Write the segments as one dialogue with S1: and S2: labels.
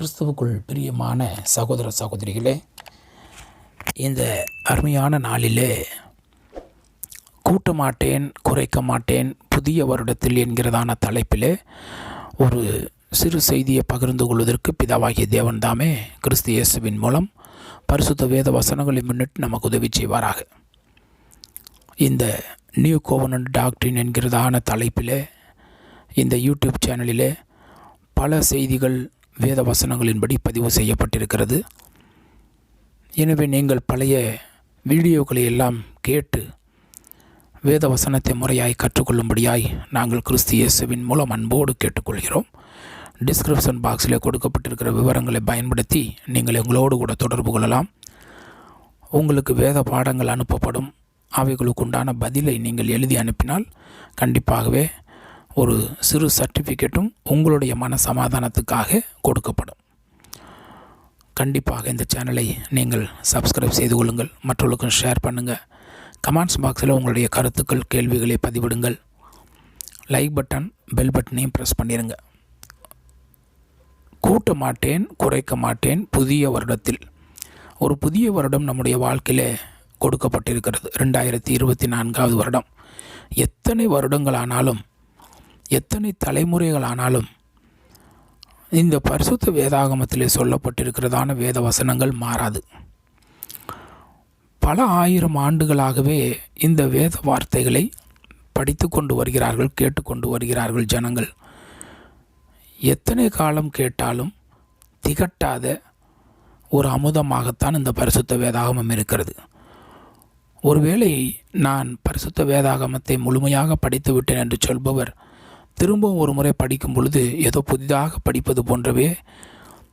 S1: கிறிஸ்துவுக்குள் பிரியமான சகோதர சகோதரிகளே இந்த அருமையான நாளிலே கூட்ட மாட்டேன் குறைக்க மாட்டேன் புதிய வருடத்தில் என்கிறதான தலைப்பிலே ஒரு சிறு செய்தியை பகிர்ந்து கொள்வதற்கு பிதாவாகிய தேவன் தாமே கிறிஸ்து இயேசுவின் மூலம் பரிசுத்த வேத வசனங்களை முன்னிட்டு நமக்கு உதவி செய்வாராக. இந்த நியூ கோவனன் டாக்டரின் என்கிறதான தலைப்பிலே இந்த யூடியூப் சேனலிலே பல செய்திகள் வேத வசனங்களின்படி பதிவு செய்யப்பட்டிருக்கிறது. எனவே நீங்கள் பழைய வீடியோக்களை எல்லாம் கேட்டு வேத வசனத்தை முறையாய் கற்றுக்கொள்ளும்படியாய் நாங்கள் கிறிஸ்து இயேசுவின் மூலம் அன்போடு கேட்டுக்கொள்கிறோம். டிஸ்கிரிப்ஷன் பாக்ஸில் கொடுக்கப்பட்டிருக்கிற விவரங்களை பயன்படுத்தி நீங்கள் எங்களோடு கூட தொடர்பு கொள்ளலாம். உங்களுக்கு வேத பாடங்கள் அனுப்பப்படும். அவைகளுக்கு உண்டான பதிலை நீங்கள் எழுதி அனுப்பினால் கண்டிப்பாகவே ஒரு சிறு சர்டிஃபிகேட்டும் உங்களுடைய மன சமாதானத்துக்காக கொடுக்கப்படும். கண்டிப்பாக இந்த சேனலை நீங்கள் சப்ஸ்கிரைப் செய்து கொள்ளுங்கள் மற்றவர்களுக்கும் ஷேர் பண்ணுங்கள் கமெண்ட்ஸ் பாக்ஸில் உங்களுடைய கருத்துக்கள் கேள்விகளை பதிவிடுங்கள். லைக் பட்டன் பெல் பட்டனையும் ப்ரெஸ் பண்ணிடுங்க கூட்ட மாட்டேன் குறைக்க மாட்டேன் புதிய வருடத்தில். ஒரு புதிய வருடம் நம்முடைய வாழ்க்கையிலே கொடுக்கப்பட்டிருக்கிறது. ரெண்டாயிரத்தி இருபத்தி நான்காவது வருடம். எத்தனை வருடங்கள் ஆனாலும் எத்தனை தலைமுறைகள் ஆனாலும் இந்த பரிசுத்த வேதாகமத்திலே சொல்லப்பட்டிருக்கிறதான வேத வசனங்கள் மாறாது. பல ஆயிரம் ஆண்டுகளாகவே இந்த வேத வார்த்தைகளை படித்து கொண்டு வருகிறார்கள் கேட்டுக்கொண்டு வருகிறார்கள் ஜனங்கள். எத்தனை காலம் கேட்டாலும் திகட்டாத ஒரு அமுதமாகத்தான் இந்த பரிசுத்த வேதாகமம் இருக்கிறது. ஒருவேளை நான் பரிசுத்த வேதாகமத்தை முழுமையாக படித்து விட்டேன் என்று சொல்பவர் திரும்பவும் ஒரு முறை படிக்கும் பொழுது ஏதோ புதிதாக படிப்பது போன்றவே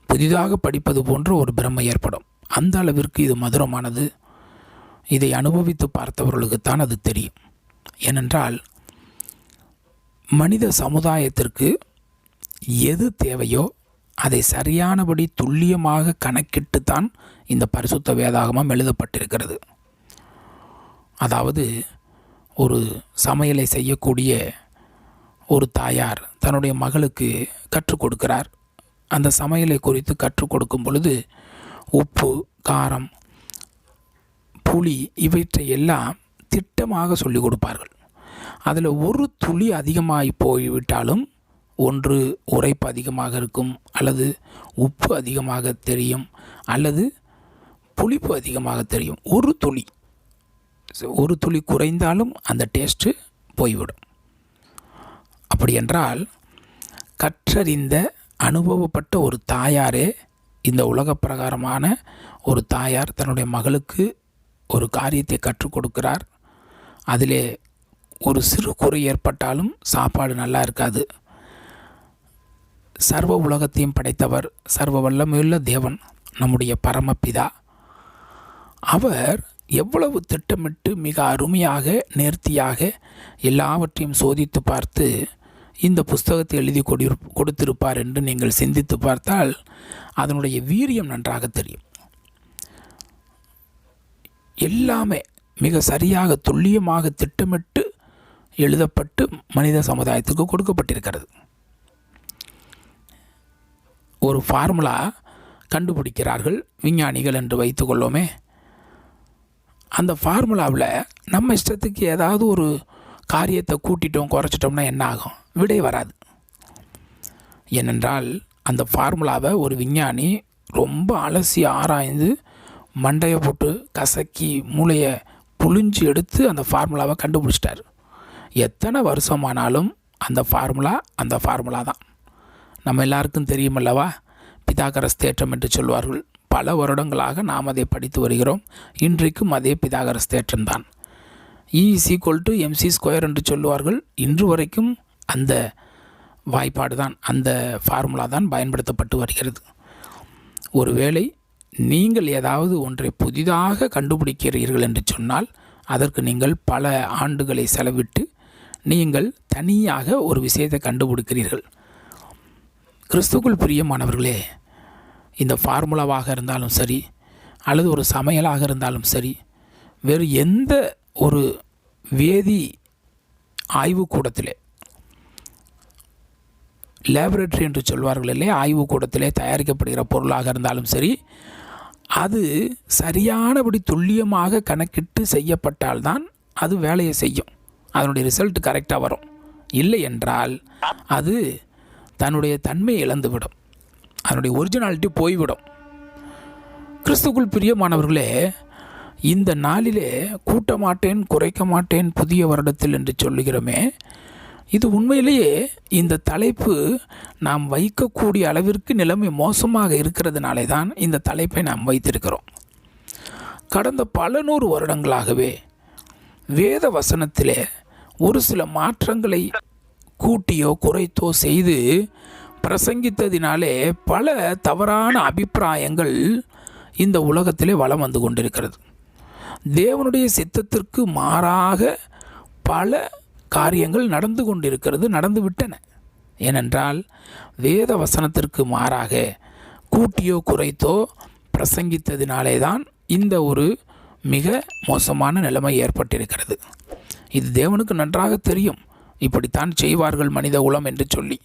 S1: புதிதாக படிப்பது போன்ற ஒரு பிரமை ஏற்படும். அந்த அளவிற்கு இது மதுரமானது. இதை அனுபவித்து பார்த்தவர்களுக்குத்தான் அது தெரியும். ஏனென்றால் மனித சமுதாயத்திற்கு எது தேவையோ அதை சரியானபடி துல்லியமாக கணக்கிட்டு தான் இந்த பரிசுத்த வேதாகமம் எழுதப்பட்டிருக்கிறது. அதாவது ஒரு சமையலை செய்யக்கூடிய ஒரு தாயார் தன்னுடைய மகளுக்கு கற்றுக் கொடுக்கிறார். அந்த சமையலை குறித்து கற்றுக் கொடுக்கும் பொழுது உப்பு காரம் புளி இவற்றை எல்லாம் திட்டமாக சொல்லிக் கொடுப்பார்கள். அதில் ஒரு துளி அதிகமாகி போய்விட்டாலும் ஒன்று உரைப்பு அதிகமாக இருக்கும் அல்லது உப்பு அதிகமாக தெரியும் அல்லது புளிப்பு அதிகமாக தெரியும். ஒரு துளி ஒரு துளி குறைந்தாலும் அந்த டேஸ்ட்டு போய்விடும். அப்படி என்றால் கற்றறிந்த அனுபவப்பட்ட ஒரு தாயாரே இந்த உலக பிரகாரமான ஒரு தாயார் தன்னுடைய மகளுக்கு ஒரு காரியத்தை கற்றுக் கொடுக்கிறார். அதிலே ஒரு சிறு குறை ஏற்பட்டாலும் சாப்பாடு நல்லா இருக்காது. சர்வ உலகத்தையும் படைத்தவர் சர்வ வல்லமையுள்ள தேவன் நம்முடைய பரமபிதா. அவர் எவ்வளவு திட்டமிட்டு மிக அருமையாக நேர்த்தியாக எல்லாவற்றையும் சோதித்து பார்த்து இந்த புஸ்தகத்தை எழுதி கொடி கொடுத்திருப்பார் என்று நீங்கள் சிந்தித்து பார்த்தால் அதனுடைய வீரியம் நன்றாக தெரியும். எல்லாமே மிக சரியாக துல்லியமாக திட்டமிட்டு எழுதப்பட்டு மனித சமுதாயத்துக்கு கொடுக்கப்பட்டிருக்கிறது. ஒரு ஃபார்முலா கண்டுபிடிக்கிறார்கள் விஞ்ஞானிகள் என்று வைத்துக்கொள்ளோமே அந்த ஃபார்முலாவில் நம்ம இஷ்டத்துக்கு ஏதாவது ஒரு காரியத்தை கூட்டிட்டோம் குறைச்சிட்டோம்னா என்ன ஆகும்? விடை வராது. ஏனென்றால் அந்த ஃபார்முலாவை ஒரு விஞ்ஞானி ரொம்ப அலசி ஆராய்ந்து மண்டையை போட்டு கசக்கி மூளையை புழிஞ்சு எடுத்து அந்த ஃபார்முலாவை கண்டுபிடிச்சிட்டார். எத்தனை வருஷமானாலும் அந்த ஃபார்முலா அந்த ஃபார்முலா தான். நம்ம எல்லாருக்கும் தெரியுமல்லவா? பிதாகரஸ் தேற்றம் என்று சொல்வார்கள். பல வருடங்களாக நாம் அதை படித்து வருகிறோம். இன்றைக்கும் அதே பிதாகரஸ் தேற்றம் தான். E is equal to MC square என்று சொல்லுவார்கள். இன்று வரைக்கும் அந்த வாய்ப்பாடு தான் அந்த ஃபார்முலா தான் பயன்படுத்தப்பட்டு வருகிறது. ஒருவேளை நீங்கள் ஏதாவது ஒன்றை புதிதாக கண்டுபிடிக்கிறீர்கள் என்று சொன்னால் அதற்கு நீங்கள் பல ஆண்டுகளை செலவிட்டு நீங்கள் தனியாக ஒரு விஷயத்தை கண்டுபிடிக்கிறீர்கள். கிறிஸ்துக்குள் பிரியமானவர்களே இந்த ஃபார்முலாவாக இருந்தாலும் சரி அல்லது ஒரு சமையலாக இருந்தாலும் சரி வேறு எந்த ஒரு வேதி ஆய்வுக்கூடத்தில் லேபரேட்டரி என்று சொல்வார்கள் இல்லையா? ஆய்வுக்கூடத்திலே தயாரிக்கப்படுகிற பொருளாக இருந்தாலும் சரி அது சரியானபடி துல்லியமாக கணக்கிட்டு செய்யப்பட்டால்தான் அது வேலையை செய்யும். அதனுடைய ரிசல்ட் கரெக்டாக வரும். இல்லை என்றால் அது தன்னுடைய தன்மையை இழந்துவிடும். அதனுடைய ஒரிஜினாலிட்டி போய்விடும். கிறிஸ்துக்குள் பிரியமானவர்களே இந்த நாளிலே கூட்ட மாட்டேன் குறைக்க மாட்டேன் புதிய வருடத்தில் என்று சொல்லுகிறோமே இது உண்மையிலேயே இந்த தலைப்பு நாம் வைக்கக்கூடிய அளவிற்கு நிலைமை மோசமாக இருக்கிறதுனாலே தான் இந்த தலைப்பை நாம் வைத்திருக்கிறோம். கடந்த பல நூறு வருடங்களாகவே வேத வசனத்திலே ஒரு சில மாற்றங்களை கூட்டியோ குறைத்தோ செய்து பிரசங்கித்ததினாலே பல தவறான அபிப்பிராயங்கள் இந்த உலகத்திலே வலம் வந்து கொண்டிருக்கிறது. தேவனுடைய சித்தத்திற்கு மாறாக பல காரியங்கள் நடந்து கொண்டிருக்கிறது நடந்து விட்டன. ஏனென்றால் வேத வசனத்திற்கு மாறாக கூட்டியோ குறைத்தோ பிரசங்கித்ததினாலே தான் இந்த ஒரு மிக மோசமான நிலைமை ஏற்பட்டிருக்கிறது. இது தேவனுக்கு நன்றாக தெரியும். இப்படித்தான் செய்வார்கள் மனித குலம் என்று சொல்லி.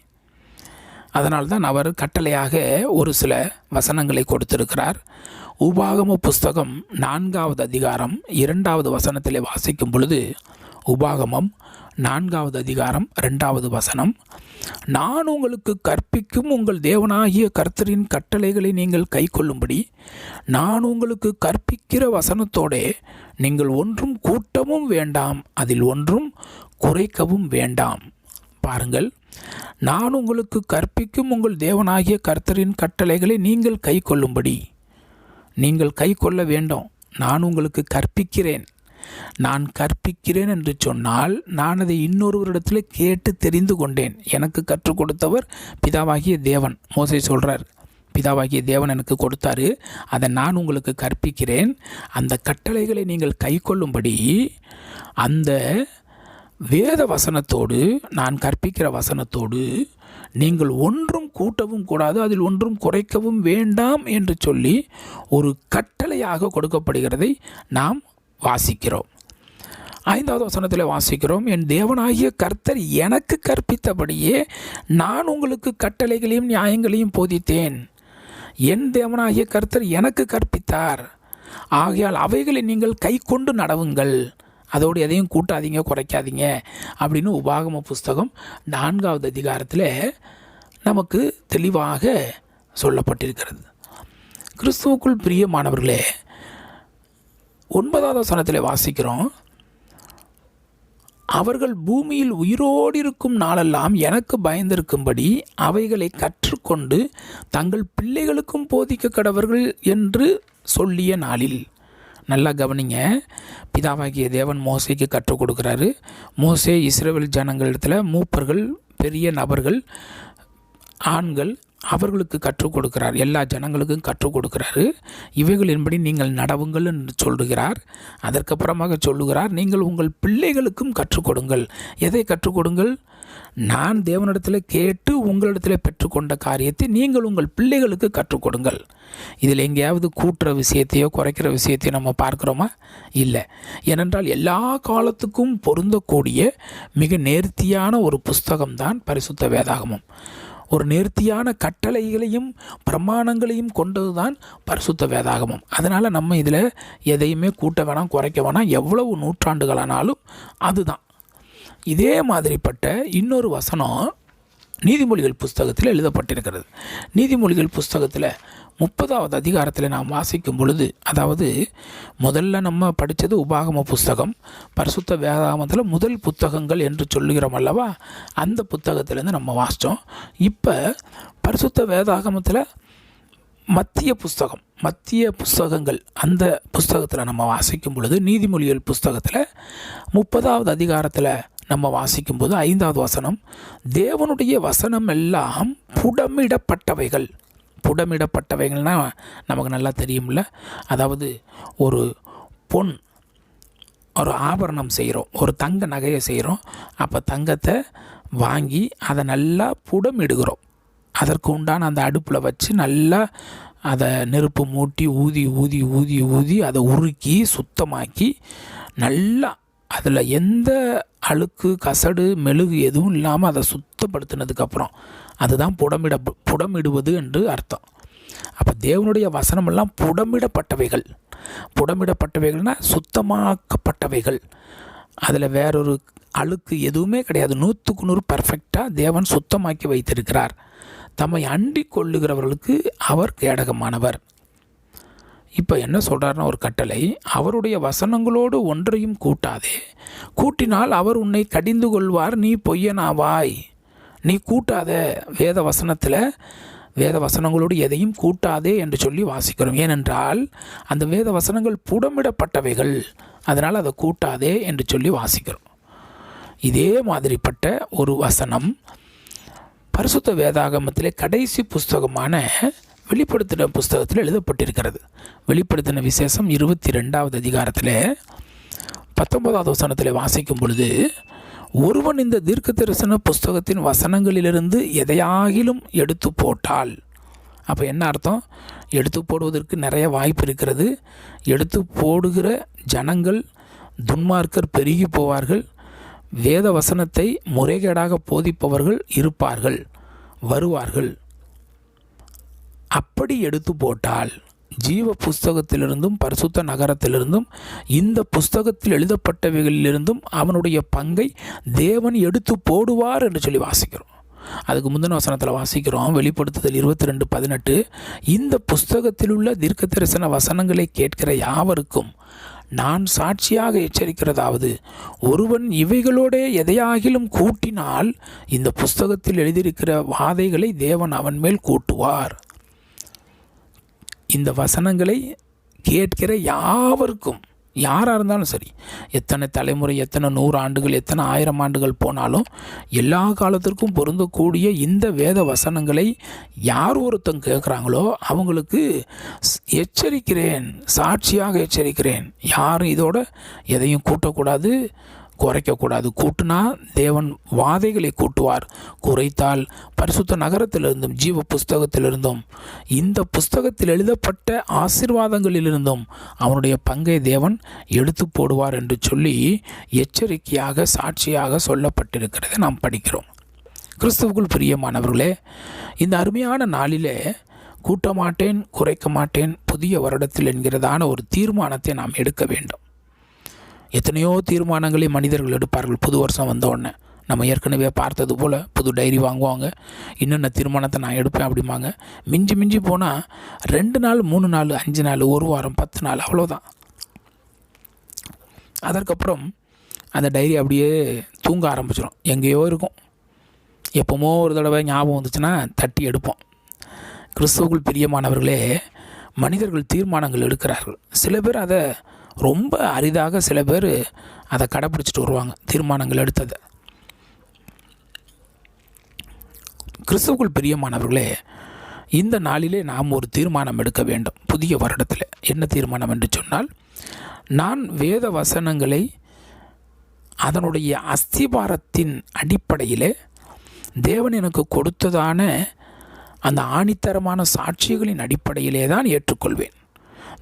S1: அதனால்தான் அவர் கட்டளையாக ஒரு சில வசனங்களை கொடுத்திருக்கிறார். உபாகம புஸ்தகம் நான்காவது அதிகாரம் இரண்டாவது வசனத்திலே வாசிக்கும் பொழுது உபாகமம் நான்காவது அதிகாரம் ரெண்டாவது வசனம் நான் உங்களுக்கு கற்பிக்கும் உங்கள் தேவனாகிய கர்த்தரின் கட்டளைகளை நீங்கள் கைக்கொள்ளும்படி நான் உங்களுக்கு கற்பிக்கிற வசனத்தோடே நீங்கள் ஒன்றும் கூட்டவும் வேண்டாம் அதில் ஒன்றும் குறைக்கவும் வேண்டாம். பாருங்கள் நான் உங்களுக்கு கற்பிக்கும் உங்கள் தேவனாகிய கர்த்தரின் கட்டளைகளை நீங்கள் கைக்கொள்ளும்படி நீங்கள் கைக்கொள்ள வேண்டும். நான் உங்களுக்கு கற்பிக்கிறேன். நான் கற்பிக்கிறேன் என்று சொன்னால் நான் அதை இன்னொருவரிடத்தில் கேட்டு தெரிந்து கொண்டேன். எனக்கு கற்றுக் கொடுத்தவர் பிதாவாகிய தேவன். மோசை சொல்கிறார் பிதாவாகிய தேவன் எனக்கு கொடுத்தாரு அதை நான் உங்களுக்கு கற்பிக்கிறேன். அந்த கட்டளைகளை நீங்கள் கைக்கொள்ளும்படி அந்த வேத வசனத்தோடு நான் கற்பிக்கிற வசனத்தோடு நீங்கள் ஒன்றும் கூட்டவும் கூடாது அதில் ஒன்றும் குறைக்கவும் வேண்டாம் என்று சொல்லி ஒரு கட்டளையாக கொடுக்கப்படுகிறதை நாம் வாசிக்கிறோம். ஐந்தாவது வசனத்தில் வாசிக்கிறோம் என் தேவனாகிய கர்த்தர் எனக்கு கற்பித்தபடியே நான் உங்களுக்கு கட்டளைகளையும் நியாயங்களையும் போதித்தேன். என் தேவனாகிய கர்த்தர் எனக்கு கற்பித்தார். ஆகையால் அவைகளை நீங்கள் கை கொண்டு நடவுங்கள். அதோடு எதையும் கூட்டாதீங்க குறைக்காதீங்க அப்படின்னு உபாகம புஸ்தகம் நான்காவது அதிகாரத்தில் நமக்கு தெளிவாக சொல்லப்பட்டிருக்கிறது. கிறிஸ்துவுக்குள் பிரியமானவர்களே ஒன்பதாவது சனத்தில் வாசிக்கிறோம். அவர்கள் பூமியில் உயிரோடு இருக்கும் நாளெல்லாம் எனக்கு பயந்திருக்கும்படி அவைகளை கற்றுக்கொண்டு தங்கள் பிள்ளைகளுக்கும் போதிக்க கடவர்கள் என்று சொல்லிய நாளில். நல்லா கவனிங்க. பிதாவாகிய தேவன் மோசைக்கு கற்றுக் கொடுக்குறாரு. மோசே இஸ்ரேல் ஜனங்களிடத்தில் மூப்பர்கள் பெரிய நபர்கள் ஆண்கள் அவர்களுக்கு கற்றுக் கொடுக்கிறார். எல்லா ஜனங்களுக்கும் கற்றுக் கொடுக்கிறாரு. இவைகளின்படி நீங்கள் நடவுங்கள் என்று சொல்லுகிறார். அதற்கப்புறமாக சொல்லுகிறார் நீங்கள் உங்கள் பிள்ளைகளுக்கும் கற்றுக் கொடுங்கள். எதை கற்றுக் கொடுங்கள்? நான் தேவனிடத்தில் கேட்டு உங்களிடத்தில் பெற்றுக்கொண்ட காரியத்தை நீங்கள் உங்கள் பிள்ளைகளுக்கு கற்றுக் கொடுங்கள் இதில் எங்கேயாவது கூட்டுற விஷயத்தையோ குறைக்கிற விஷயத்தையோ நம்ம பார்க்குறோமா? இல்லை. ஏனென்றால் எல்லா காலத்துக்கும் பொருந்தக்கூடிய மிக நேர்த்தியான ஒரு புஸ்தகம்தான் பரிசுத்த வேதாகமம். ஒரு நேர்த்தியான கட்டளைகளையும் பிரமாணங்களையும் கொண்டது தான் பரிசுத்த வேதாகமம். அதனால் நம்ம இதில் எதையுமே கூட்ட வேணாம் குறைக்க வேணாம். எவ்வளவு நூற்றாண்டுகளானாலும் அதுதான். இதே மாதிரிப்பட்ட இன்னொரு வசனம் நீதிமொழிகள் புஸ்தகத்தில் எழுதப்பட்டிருக்கிறது. நீதிமொழிகள் புஸ்தகத்தில் முப்பதாவது அதிகாரத்தில் நாம் வாசிக்கும் பொழுது அதாவது முதல்ல நம்ம படித்தது உபாகம புஸ்தகம் பரிசுத்த வேதாகமத்தில் முதல் புத்தகங்கள் என்று சொல்லுகிறோம் அல்லவா? அந்த புத்தகத்திலேருந்து நம்ம வாசித்தோம். இப்போ பரிசுத்த வேதாகமத்தில் மத்திய புஸ்தகம் மத்திய புஸ்தகங்கள் அந்த புஸ்தகத்தில் நம்ம வாசிக்கும் பொழுது நீதிமொழிகள் புஸ்தகத்தில் முப்பதாவது அதிகாரத்தில் நம்ம வாசிக்கும்போது ஐந்தாவது வசனம் தேவனுடைய வசனம் எல்லாம் புடமிடப்பட்டவைகள். புடமிடப்பட்டவைகள்னால் நமக்கு நல்லா தெரியும்ல? அதாவது ஒரு பொன் ஒரு ஆபரணம் செய்கிறோம் ஒரு தங்க நகையை செய்கிறோம் அப்போ தங்கத்தை வாங்கி அதை நல்லா புடமிடுகிறோம். அதற்கு உண்டான அந்த அடுப்பில் வச்சு நல்லா அதை நெருப்பு மூட்டி ஊதி ஊதி ஊதி ஊதி அதை உருக்கி சுத்தமாக்கி நல்லா அதில் எந்த அழுக்கு கசடு மெழுகு எதுவும் இல்லாமல் அதை சுத்தப்படுத்தினதுக்கப்புறம் அதுதான் புடமிட புடமிடுவது என்று அர்த்தம். அப்போ தேவனுடைய வசனமெல்லாம் புடமிடப்பட்டவைகள். புடமிடப்பட்டவைகள்னால் சுத்தமாக்கப்பட்டவைகள். அதில் வேறொரு அழுக்கு எதுவுமே கிடையாது. நூற்றுக்கு நூறு பர்ஃபெக்டாக தேவன் சுத்தமாக்கி வைத்திருக்கிறார். தம்மை அண்டிக் கொள்ளுகிறவர்களுக்கு அவர் கேடகமானவர். இப்போ என்ன சொல்கிறாருன்னா ஒரு கட்டளை அவருடைய வசனங்களோடு ஒன்றையும் கூட்டாதே. கூட்டினால் அவர் உன்னை கடிந்து கொள்வார் நீ பொய்யனாவாய். நீ கூட்டாத வேத வசனத்தில் வேத வசனங்களோடு எதையும் கூட்டாதே என்று சொல்லி வாசிக்கிறோம். ஏனென்றால் அந்த வேத வசனங்கள் புடமிடப்பட்டவைகள். அதனால் அதை கூட்டாதே என்று சொல்லி வாசிக்கிறோம். இதே மாதிரிப்பட்ட ஒரு வசனம் பரிசுத்த வேதாகமத்திலே கடைசி புஸ்தகமான வெளிப்படுத்தின புஸ்தகத்தில் எழுதப்பட்டிருக்கிறது. வெளிப்படுத்தின விசேஷம் இருபத்தி ரெண்டாவது அதிகாரத்தில் பத்தொன்பதாவது வசனத்தில் வாசிக்கும் பொழுது ஒருவன் இந்த தீர்க்க தரிசன புஸ்தகத்தின் வசனங்களிலிருந்து எதையாகிலும் எடுத்து போட்டால். அப்போ என்ன அர்த்தம்? எடுத்து போடுவதற்கு நிறைய வாய்ப்பு இருக்கிறது. எடுத்து போடுகிற ஜனங்கள் துன்மார்க்கர் பெருகி போவார்கள். வேத வசனத்தை முறைகேடாக போதிப்பவர்கள் இருப்பார்கள் வருவார்கள். அப்படி எடுத்து போட்டால் ஜீவ புஸ்தகத்திலிருந்தும் பரிசுத்த நகரத்திலிருந்தும் இந்த புஸ்தகத்தில் எழுதப்பட்டவைகளிலிருந்தும் அவனுடைய பங்கை தேவன் எடுத்து போடுவார் என்று சொல்லி வாசிக்கிறோம். அதுக்கு முந்தின வசனத்தில் வாசிக்கிறோம். வெளிப்படுத்துதல் இருபத்தி ரெண்டு பதினெட்டு. இந்த புஸ்தகத்தில் உள்ள தீர்க்க தரிசன வசனங்களை கேட்கிற யாவருக்கும் நான் சாட்சியாக எச்சரிக்கிறதாவது ஒருவன் இவைகளோட எதையாகிலும் கூட்டினால் இந்த புஸ்தகத்தில் எழுதியிருக்கிற வாதைகளை தேவன் அவன் மேல் கூட்டுவார். இந்த வசனங்களை கேட்கிற யாவருக்கும் யாராக இருந்தாலும் சரி எத்தனை தலைமுறை எத்தனை நூறு ஆண்டுகள் எத்தனை ஆயிரம் ஆண்டுகள் போனாலும் எல்லா காலத்திற்கும் பொருந்தக்கூடிய இந்த வேத வசனங்களை யார் ஒருத்தங்க கேட்குறாங்களோ அவங்களுக்கு எச்சரிக்கிறேன் சாட்சியாக எச்சரிக்கிறேன். யாரும் இதோட எதையும் கூட்டக்கூடாது. குறைக்கக்கூடாது. கூட்டுனா தேவன் வாதைகளை கூட்டுவார். குறைத்தால் பரிசுத்த நகரத்திலிருந்தும் ஜீவ புஸ்தகத்திலிருந்தும் இந்த புஸ்தகத்தில் எழுதப்பட்ட ஆசிர்வாதங்களிலிருந்தும் அவனுடைய பங்கை தேவன் எடுத்து போடுவார் என்று சொல்லி எச்சரிக்கையாக சாட்சியாக சொல்லப்பட்டிருக்கிறதை நாம் படிக்கிறோம். கிறிஸ்துவுக்குள் பிரியமானவர்களே இந்த அருமையான நாளிலே கூட்ட மாட்டேன் குறைக்க மாட்டேன் புதிய வருடத்தில் என்கிறதான ஒரு தீர்மானத்தை நாம் எடுக்க வேண்டும். எத்தனையோ தீர்மானங்களை மனிதர்கள் எடுப்பார்கள். புது வருஷம் வந்த உடனே. நம்ம ஏற்கனவே பார்த்தது போல் புது டைரி வாங்குவாங்க. இன்னென்ன தீர்மானத்தை நான் எடுப்பேன் அப்படிம்பாங்க. மிஞ்சி மிஞ்சி போனால் ரெண்டு நாள் மூணு நாள் அஞ்சு நாள் ஒரு வாரம் பத்து நாள் அவ்வளோதான் அதற்கப்புறம் அந்த டைரி அப்படியே தூங்க ஆரம்பிச்சிடும் எங்கேயோ இருக்கும். எப்போமோ ஒரு தடவை ஞாபகம் வந்துச்சுன்னா தட்டி எடுப்போம். கிறிஸ்துவுக்குள் பிரியமானவர்களே மனிதர்கள் தீர்மானங்கள் எடுக்கிறார்கள். சில பேர் அதை ரொம்ப அரிதாக சில பேர் அதை கடைப்பிடிச்சிட்டு வருவாங்க தீர்மானங்கள் எடுத்ததை. கிறிஸ்துவுக்குள் பிரியமானவர்களே இந்த நாளிலே நாம் ஒரு தீர்மானம் எடுக்க வேண்டும் புதிய வருடத்தில். என்ன தீர்மானம் என்று சொன்னால் நான் வேத வசனங்களை அதனுடைய அஸ்திபாரத்தின் அடிப்படையில் தேவன் எனக்கு கொடுத்ததான அந்த ஆணித்தரமான சாட்சிகளின் அடிப்படையிலே தான் ஏற்றுக்கொள்வேன்.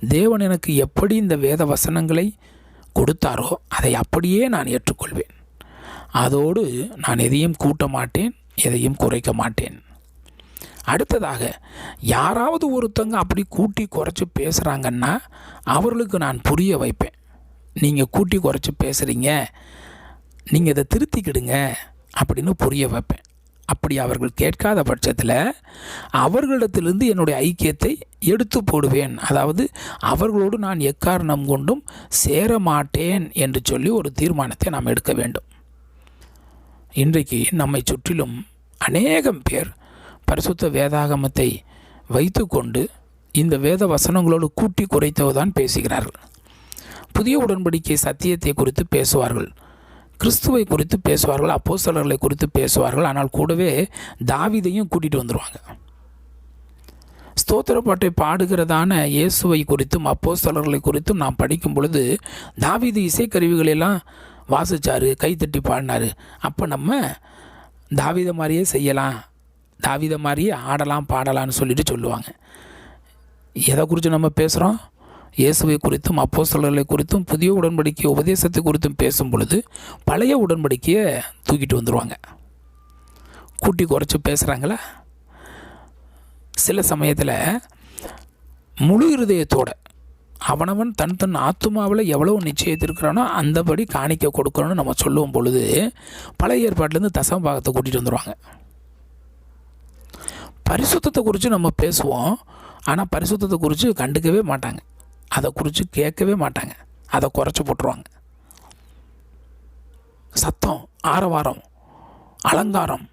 S1: தேவன் எனக்கு எப்படி இந்த வேத வசனங்களை கொடுத்தாரோ அதை அப்படியே நான் ஏற்றுக்கொள்வேன். அதோடு நான் எதையும் கூட்ட மாட்டேன் எதையும் குறைக்க மாட்டேன். அடுத்ததாக யாராவது ஒருத்தங்க அப்படி கூட்டி குறைச்சி பேசுகிறாங்கன்னா அவர்களுக்கு நான் புரிய வைப்பேன். நீங்கள் கூட்டி குறைச்சி பேசுகிறீங்க நீங்கள் இதை திருத்திக்கிடுங்க அப்படின்னு புரிய வைப்பேன். அப்படி அவர்கள் கேட்காத பட்சத்தில் அவர்களிடத்திலிருந்து என்னுடைய ஐக்கியத்தை எடுத்து போடுவேன். அதாவது அவர்களோடு நான் எக்காரணம் கொண்டும் சேர மாட்டேன் என்று சொல்லி ஒரு தீர்மானத்தை நாம் எடுக்க வேண்டும். இன்றைக்கு நம்மை சுற்றிலும் அநேகம் பேர் பரிசுத்த வேதாகமத்தை வைத்துக்கொண்டு இந்த வேத வசனங்களோடு கூட்டி குறைத்தவுதான் பேசுகிறார்கள். புதிய உடன்படிக்கை சத்தியத்தை குறித்து பேசுவார்கள். கிறிஸ்துவை குறித்து பேசுவார்கள் அப்போஸ்தலர்களை குறித்து பேசுவார்கள் ஆனால் கூடவே தாவிதையும் கூட்டிகிட்டு வந்துடுவாங்க ஸ்தோத்திரப்பாட்டை பாடுகிறதான இயேசுவை குறித்தும் அப்போஸ்தலர்களை குறித்தும் நாம் படிக்கும் பொழுது தாவிது இசைக்கருவிகளெல்லாம் வாசிச்சார் கைத்தட்டி பாடினார். அப்போ நம்ம தாவித மாதிரியே செய்யலாம் தாவித மாதிரியே ஆடலாம் பாடலாம்னு சொல்லிட்டு சொல்லுவாங்க. எதை குறித்து நம்ம பேசுகிறோம் இயேசுவை குறித்தும் அப்போஸ்தலர்களை குறித்தும் புதிய உடன்படிக்கை உபதேசத்தை குறித்தும் பேசும் பொழுது பழைய உடன்படிக்கையை தூக்கிட்டு வந்துடுவாங்க கூட்டி குறைச்சி பேசுகிறாங்களா சில சமயத்தில் முழு இருதயத்தோட அவனவன் தன் தன் ஆத்மாவில் எவ்வளோ நிச்சயத்திருக்கிறானோ அந்தபடி காணிக்க கொடுக்கணும்னு நம்ம சொல்லும் பொழுது பழைய ஏற்பாட்டிலேருந்து தசம பாகத்தை கூட்டிகிட்டு வந்துடுவாங்க பரிசுத்தத்தை குறித்து நம்ம பேசுவோம் ஆனால் பரிசுத்தத்தை குறித்து கண்டுக்கவே மாட்டாங்க. அதை குறித்து கேட்கவே மாட்டாங்க. அதை குறைச்சி போட்டுருவாங்க. சத்தம் ஆரவாரம் அலங்காரம்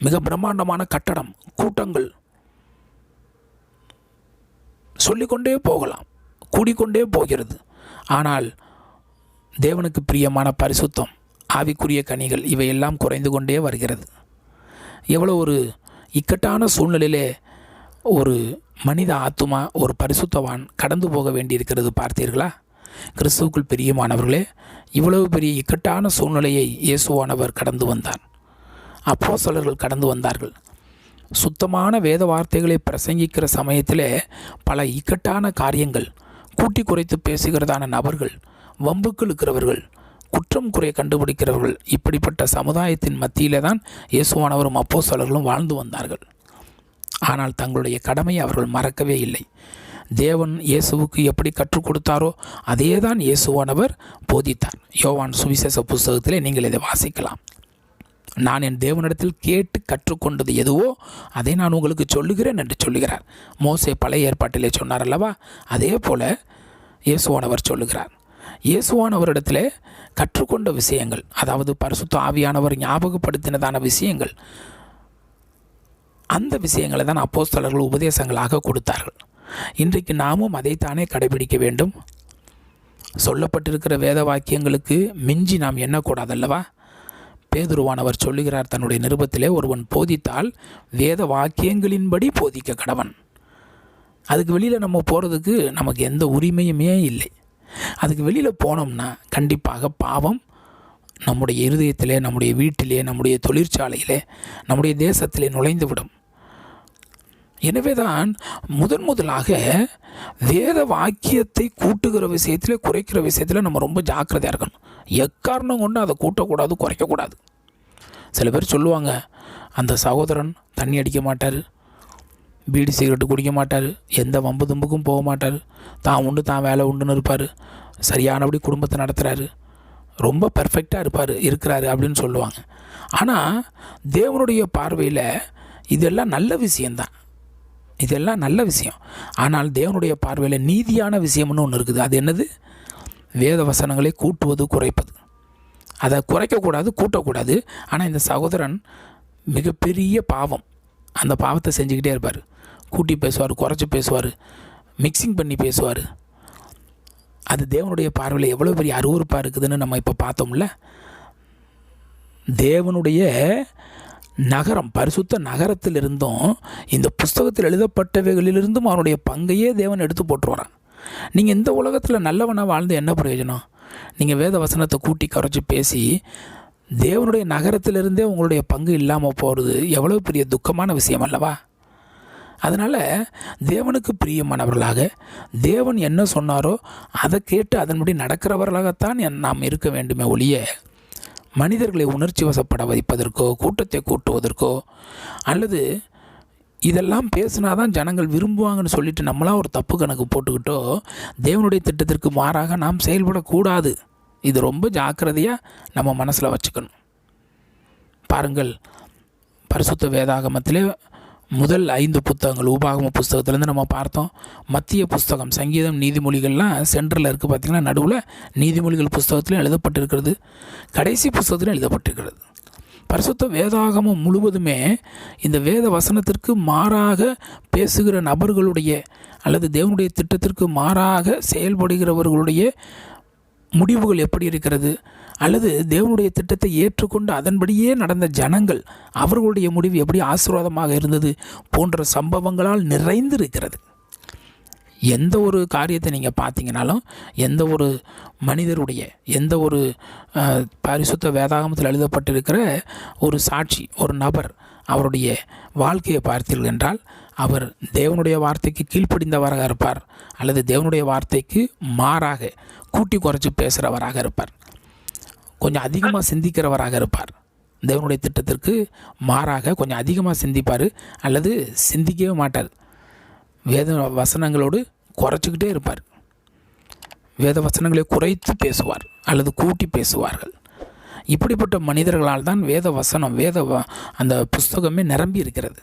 S1: மிக பிரம்மாண்டமான கட்டடம் கூட்டங்கள். சொல்லிக்கொண்டே போகலாம் கூடிக்கொண்டே போகிறது. ஆனால் தேவனுக்கு பிரியமான பரிசுத்தம் ஆவிக்குரிய கனிகள் இவையெல்லாம் குறைந்து கொண்டே வருகிறது. எவ்வளோ ஒரு இக்கட்டான சூழ்நிலையிலே ஒரு மனித ஆத்துமா ஒரு பரிசுத்தவான் கடந்து போக வேண்டியிருக்கிறது பார்த்தீர்களா? கிறிஸ்துவுக்குள் பிரியமானவர்களே இவ்வளவு பெரிய இக்கட்டான சூழ்நிலையை இயேசுவானவர் கடந்து வந்தார். அப்போஸ்தலர்கள் கடந்து வந்தார்கள். சுத்தமான வேத வார்த்தைகளை பிரசங்கிக்கிற சமயத்தில் பல இக்கட்டான காரியங்கள் கூட்டி குறைத்து பேசுகிறதான நபர்கள் வம்புக்கு இருக்கிறவர்கள் குற்றம் குறைய கண்டுபிடிக்கிறவர்கள் இப்படிப்பட்ட சமுதாயத்தின் மத்தியிலே தான் இயேசுவானவரும் அப்போஸ்தலர்களும் வாழ்ந்து வந்தார்கள். ஆனால் தங்களுடைய கடமையை அவர்கள் மறக்கவே இல்லை. தேவன் இயேசுவுக்கு எப்படி கற்றுக் கொடுத்தாரோ அதே தான் இயேசுவானவர் போதித்தார். யோவான் சுவிசேஷ புஸ்தகத்திலே நீங்கள் இதை வாசிக்கலாம். நான் என் தேவனிடத்தில் கேட்டு கற்றுக்கொண்டது எதுவோ அதை நான் உங்களுக்கு சொல்லுகிறேன் என்று சொல்லுகிறார். மோசே பழைய ஏற்பாட்டிலே சொன்னார் அல்லவா? அதே போல இயேசுவானவர் சொல்லுகிறார். இயேசுவானவரிடத்தில் கற்றுக்கொண்ட விஷயங்கள் அதாவது பரிசுத்த ஆவியானவர் ஞாபகப்படுத்தினதான விஷயங்கள் அந்த விஷயங்களை தான் அப்போஸ்தலர்கள் உபதேசங்களாக கொடுத்தார்கள். இன்றைக்கு நாமும் அதைத்தானே கடைபிடிக்க வேண்டும்? சொல்லப்பட்டிருக்கிற வேத வாக்கியங்களுக்கு மிஞ்சி நாம் எண்ணக்கூடாதல்லவா? பேதுருவானவர் சொல்லுகிறார் தன்னுடைய நிருபத்திலே ஒருவன் போதித்தால் வேத வாக்கியங்களின்படி போதிக்க கடவன். அதுக்கு வெளியில் நம்ம போகிறதுக்கு நமக்கு எந்த உரிமையுமே இல்லை. அதுக்கு வெளியில் போனோம்னா கண்டிப்பாக பாவம் நம்முடைய இருதயத்திலே நம்முடைய வீட்டிலே நம்முடைய தொழிற்சாலையிலே நம்முடைய தேசத்திலே நுழைந்துவிடும். எனவே தான் முதன் முதலாக வேத வாக்கியத்தை கூட்டுகிற விஷயத்தில் குறைக்கிற விஷயத்தில் நம்ம ரொம்ப ஜாக்கிரதையாக இருக்கணும். எக்காரணம் கொண்டு அதை கூட்டக்கூடாது குறைக்கக்கூடாது. சில பேர் சொல்லுவாங்க அந்த சகோதரன் தண்ணி அடிக்க மாட்டார் பீடி சிகரெட்டு குடிக்க மாட்டார் எந்த வம்பு தும்புக்கும் போக மாட்டார் தான் உண்டு தான் வேலை உண்டுன்னு இருப்பார் சரியானபடி குடும்பத்தை நடத்துகிறாரு ரொம்ப பர்ஃபெக்டாக இருப்பார் இருக்கிறாரு அப்படின்னு சொல்லுவாங்க. ஆனால் தேவனுடைய பார்வையில் இதெல்லாம் நல்ல விஷயந்தான் இதெல்லாம் நல்ல விஷயம். ஆனால் தேவனுடைய பார்வையில் நீதியான விஷயம்னு ஒன்று இருக்குது. அது என்னது? வேத வசனங்களை கூட்டுவது குறைப்பது. அதை குறைக்கக்கூடாது கூட்டக்கூடாது. ஆனால் இந்த சகோதரன் மிகப்பெரிய பாவம். அந்த பாவத்தை செஞ்சுக்கிட்டே இருப்பார். கூட்டி பேசுவார் குறைச்சி பேசுவார் மிக்சிங் பண்ணி பேசுவார். அது தேவனுடைய பார்வையில் எவ்வளோ பெரிய அருவறுப்பாக இருக்குதுன்னு நம்ம இப்போ பார்த்தோம்ல? தேவனுடைய நகரம் பரிசுத்த நகரத்திலிருந்தும் இந்த புஸ்தகத்தில் எழுதப்பட்டவைகளிலிருந்தும் அவனுடைய பங்கையே தேவன் எடுத்து போட்டுருவாரான் நீங்கள் இந்த உலகத்தில் நல்லவனாக வாழ்ந்து என்ன பிரயோஜனம்? நீங்கள் வேத வசனத்தை கூட்டி குறைச்சி பேசி தேவனுடைய நகரத்திலிருந்தே உங்களுடைய பங்கு இல்லாமல் போகிறது எவ்வளோ பெரிய துக்கமான விஷயம் அல்லவா? அதனால் தேவனுக்கு பிரியமானவர்களாக தேவன் என்ன சொன்னாரோ அதை கேட்டு அதன்படி நடக்கிறவர்களாகத்தான் நாம் இருக்க வேண்டுமே ஒழிய மனிதர்களை உணர்ச்சி வசப்பட வைப்பதற்கோ கூட்டத்தை கூட்டுவதற்கோ அல்லது இதெல்லாம் பேசினா தான் ஜனங்கள் விரும்புவாங்கன்னு சொல்லிட்டு நம்மளாம் ஒரு தப்பு கணக்கு போட்டுக்கிட்டோ தேவனுடைய திட்டத்திற்கு மாறாக நாம் செயல்படக்கூடாது. இது ரொம்ப ஜாக்கிரதையாக நம்ம மனசில் வச்சுக்கணும். பாருங்கள் பரிசுத்த வேதாகமத்திலே முதல் ஐந்து புத்தகங்கள் உபாகம புஸ்தகத்திலேருந்து நம்ம பார்த்தோம். மத்திய புஸ்தகம் சங்கீதம் நீதிமொழிகள்லாம் சென்டரில் இருக்குது பார்த்திங்கன்னா நடுவில் நீதிமொழிகள் புஸ்தகத்திலும் எழுதப்பட்டிருக்கிறது. கடைசி புஸ்தகத்திலும் எழுதப்பட்டிருக்கிறது. பரிசுத்த வேதாகமம் முழுவதுமே இந்த வேத வசனத்திற்கு மாறாக பேசுகிற நபர்களுடைய அல்லது தேவனுடைய திட்டத்திற்கு மாறாக செயல்படுகிறவர்களுடைய முடிவுகள் எப்படி இருக்கிறது? அல்லது தேவனுடைய திட்டத்தை ஏற்றுக்கொண்டு அதன்படியே நடந்த ஜனங்கள் அவர்களுடைய முடிவு எப்படி ஆசீர்வாதமாக இருந்தது போன்ற சம்பவங்களால் நிறைந்திருக்கிறது. எந்த ஒரு காரியத்தை நீங்கள் பார்த்தீங்கனாலும் எந்த ஒரு மனிதருடைய எந்த ஒரு பாரிசுத்த பரிசுத்த வேதாகமத்தில் எழுதப்பட்டிருக்கிற ஒரு சாட்சி ஒரு நபர் அவருடைய வாழ்க்கையை பார்த்தீர்கள் என்றால் அவர் தேவனுடைய வார்த்தைக்கு கீழ்ப்படிந்தவராக இருப்பார் அல்லது தேவனுடைய வார்த்தைக்கு மாறாக கூட்டி குறைச்சி பேசுகிறவராக இருப்பார். கொஞ்சம் அதிகமாக சிந்திக்கிறவராக இருப்பார். தேவனுடைய திட்டத்திற்கு மாறாக கொஞ்சம் அதிகமாக சிந்திப்பார் அல்லது சிந்திக்கவே மாட்டார். வேத வசனங்களோடு குறைச்சிக்கிட்டே இருப்பார். வேத வசனங்களை குறைத்து பேசுவார் அல்லது கூட்டி பேசுவார்கள். இப்படிப்பட்ட மனிதர்களால் தான் வேத வசனம் வேத வ- அந்த புஸ்தகமே நிரம்பி இருக்கிறது.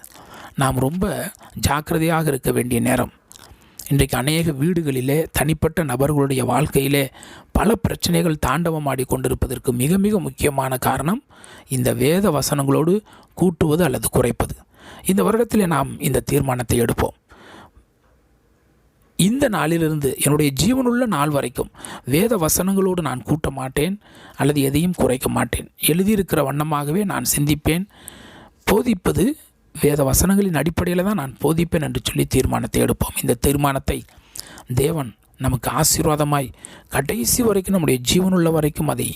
S1: நாம் ரொம்ப ஜாக்கிரதையாக இருக்க வேண்டிய நேரம். இன்றைக்கு அநேக வீடுகளிலே தனிப்பட்ட நபர்களுடைய வாழ்க்கையிலே பல பிரச்சனைகள் தாண்டவமாடி கொண்டிருப்பதற்கு மிக மிக முக்கியமான காரணம் இந்த வேத வசனங்களோடு கூட்டுவது அல்லது குறைப்பது. இந்த வருடத்தில் நாம் இந்த தீர்மானத்தை எடுப்போம். இந்த நாளிலிருந்து என்னுடைய ஜீவனுள்ள நாள் வரைக்கும் வேத வசனங்களோடு நான் கூட்ட மாட்டேன் அல்லது எதையும் குறைக்க மாட்டேன். எழுதியிருக்கிற வண்ணமாகவே நான் சிந்திப்பேன். போதிப்பது வேத வசனங்களின் அடிப்படையில் தான் நான் போதிப்பேன் என்று சொல்லி தீர்மானத்தை எடுப்போம். இந்த தீர்மானத்தை தேவன் நமக்கு ஆசீர்வாதமாய் கடைசி வரைக்கும் நம்முடைய ஜீவனுள்ள வரைக்கும் அதை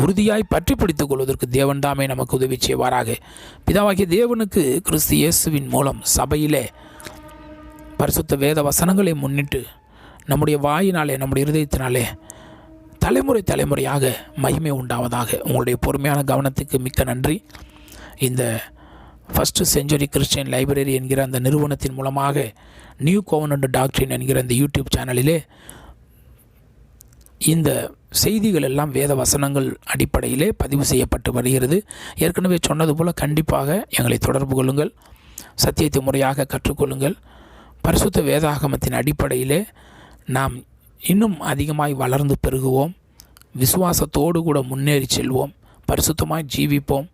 S1: உறுதியாய் பற்றி பிடித்துக் கொள்வதற்கு தேவன் தாமே நமக்கு உதவி செய்வாராக. பிதாவாகிய தேவனுக்கு கிறிஸ்து இயேசுவின் மூலம் சபையிலே பரிசுத்த வேத வசனங்களை முன்னிட்டு நம்முடைய வாயினாலே நம்முடைய இருதயத்தினாலே தலைமுறை தலைமுறையாக மகிமை உண்டாவதாக. உங்களுடைய பொறுமையான கவனத்துக்கு மிக்க நன்றி. இந்த ஃபஸ்ட்டு செஞ்சுரி கிறிஸ்டியன் லைப்ரரி என்கிற அந்த நிறுவனத்தின் மூலமாக நியூ கோவனண்ட் டாக்டரின் என்கிற அந்த யூடியூப் சேனலிலே இந்த செய்திகள் எல்லாம் வேத வசனங்கள் அடிப்படையிலே பதிவு செய்யப்பட்டு வருகிறது. ஏற்கனவே சொன்னது போல் கண்டிப்பாக எங்களை தொடர்பு கொள்ளுங்கள் சத்தியத்தை முறையாக கற்றுக்கொள்ளுங்கள். பரிசுத்த வேதாகமத்தின் அடிப்படையிலே நாம் இன்னும் அதிகமாய் வளர்ந்து பெருகுவோம். விசுவாசத்தோடு கூட முன்னேறி செல்வோம். பரிசுத்தமாய் ஜீவிப்போம்.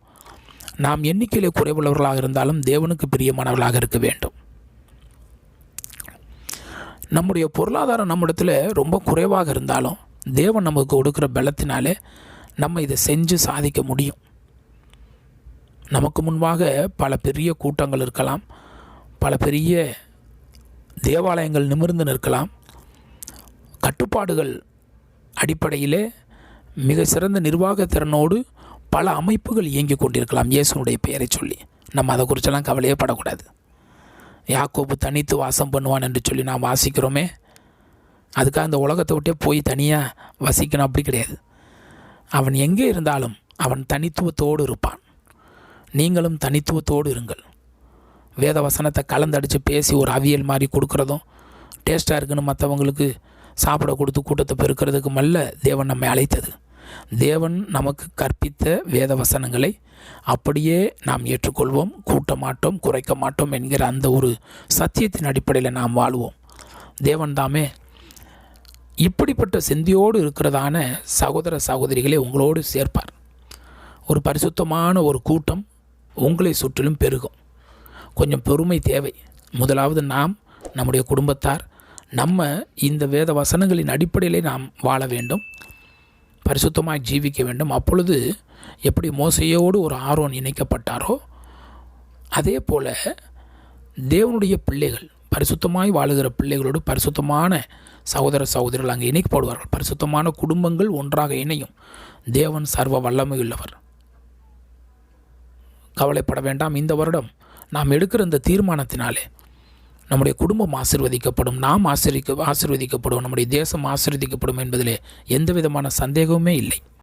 S1: நாம் எண்ணிக்கையிலே குறைவுள்ளவர்களாக இருந்தாலும் தேவனுக்கு பிரியமானவர்களாக இருக்க வேண்டும். நம்முடைய பொருளாதாரம் நம்மிடத்தில் ரொம்ப குறைவாக இருந்தாலும் தேவன் நமக்கு கொடுக்குற பலத்தினாலே நம்ம இதை செஞ்சு சாதிக்க முடியும். நமக்கு முன்பாக பல பெரிய கூட்டங்கள் இருக்கலாம் பல பெரிய தேவாலயங்கள் நிமிர்ந்து நிற்கலாம். கட்டுப்பாடுகள் அடிப்படையிலே மிக சிறந்த நிர்வாக திறனோடு பல அமைப்புகள் இயங்கிக் கொண்டிருக்கலாம். இயேசுனுடைய பெயரை சொல்லி. நம்ம அதை குறிச்செல்லாம் கவலையே படக்கூடாது. யாக்கோபு தனித்து வாசம் பண்ணுவான் என்று சொல்லி நாம் வாசிக்கிறோமே. அதுக்காக அந்த உலகத்தை விட்டே போய் தனியாக வசிக்கணும் அப்படி கிடையாது. அவன் எங்கே இருந்தாலும் அவன் தனித்துவத்தோடு இருப்பான். நீங்களும் தனித்துவத்தோடு இருங்கள். வேத வசனத்தை கலந்தடித்து பேசி ஒரு அவியல் மாதிரி கொடுக்குறதும் டேஸ்ட்டாக இருக்குன்னு மற்றவங்களுக்கு சாப்பிட கொடுத்து கூட்டத்தை பெருக்கிறதுக்கு அல்ல தேவன் நம்மை அழைத்தது. தேவன் நமக்கு கற்பித்த வேத வசனங்களை அப்படியே நாம் ஏற்றுக்கொள்வோம். கூட்ட மாட்டோம் குறைக்க மாட்டோம் என்கிற அந்த ஒரு சத்தியத்தின் அடிப்படையில் நாம் வாழ்வோம். தேவன் தாமே இப்படிப்பட்ட சிந்தியோடு இருக்கிறதான சகோதர சகோதரிகளை உங்களோடு சேர்ப்பார். ஒரு பரிசுத்தமான ஒரு கூட்டம் உங்களை சுற்றிலும் பெருகும். கொஞ்சம் பெருமை தேவை. முதலாவது நாம் நம்முடைய குடும்பத்தார் நம்ம இந்த வேத வசனங்களின் அடிப்படையிலே நாம் வாழ வேண்டும். பரிசுத்தமாக ஜீவிக்க வேண்டும். அப்பொழுது எப்படி மோசையோடு ஒரு ஆர்வம் இணைக்கப்பட்டாரோ அதே போல் தேவனுடைய பிள்ளைகள் பரிசுத்தமாய் வாழுகிற பிள்ளைகளோடு பரிசுத்தமான சகோதர சகோதரிகள் அங்கே இணைக்கப்படுவார்கள். பரிசுத்தமான குடும்பங்கள் ஒன்றாக இணையும். தேவன் சர்வ வல்லமை உள்ளவர் கவலைப்பட வேண்டாம். இந்த வருடம் நாம் எடுக்கிற இந்த தீர்மானத்தினாலே நம்முடைய குடும்பம் ஆசிர்வதிக்கப்படும் நாம் ஆசிரிக்க ஆசிர்வதிக்கப்படும் நம்முடைய தேசம் ஆசிர்வதிக்கப்படும் என்பதிலே எந்த விதமான சந்தேகமுமே இல்லை.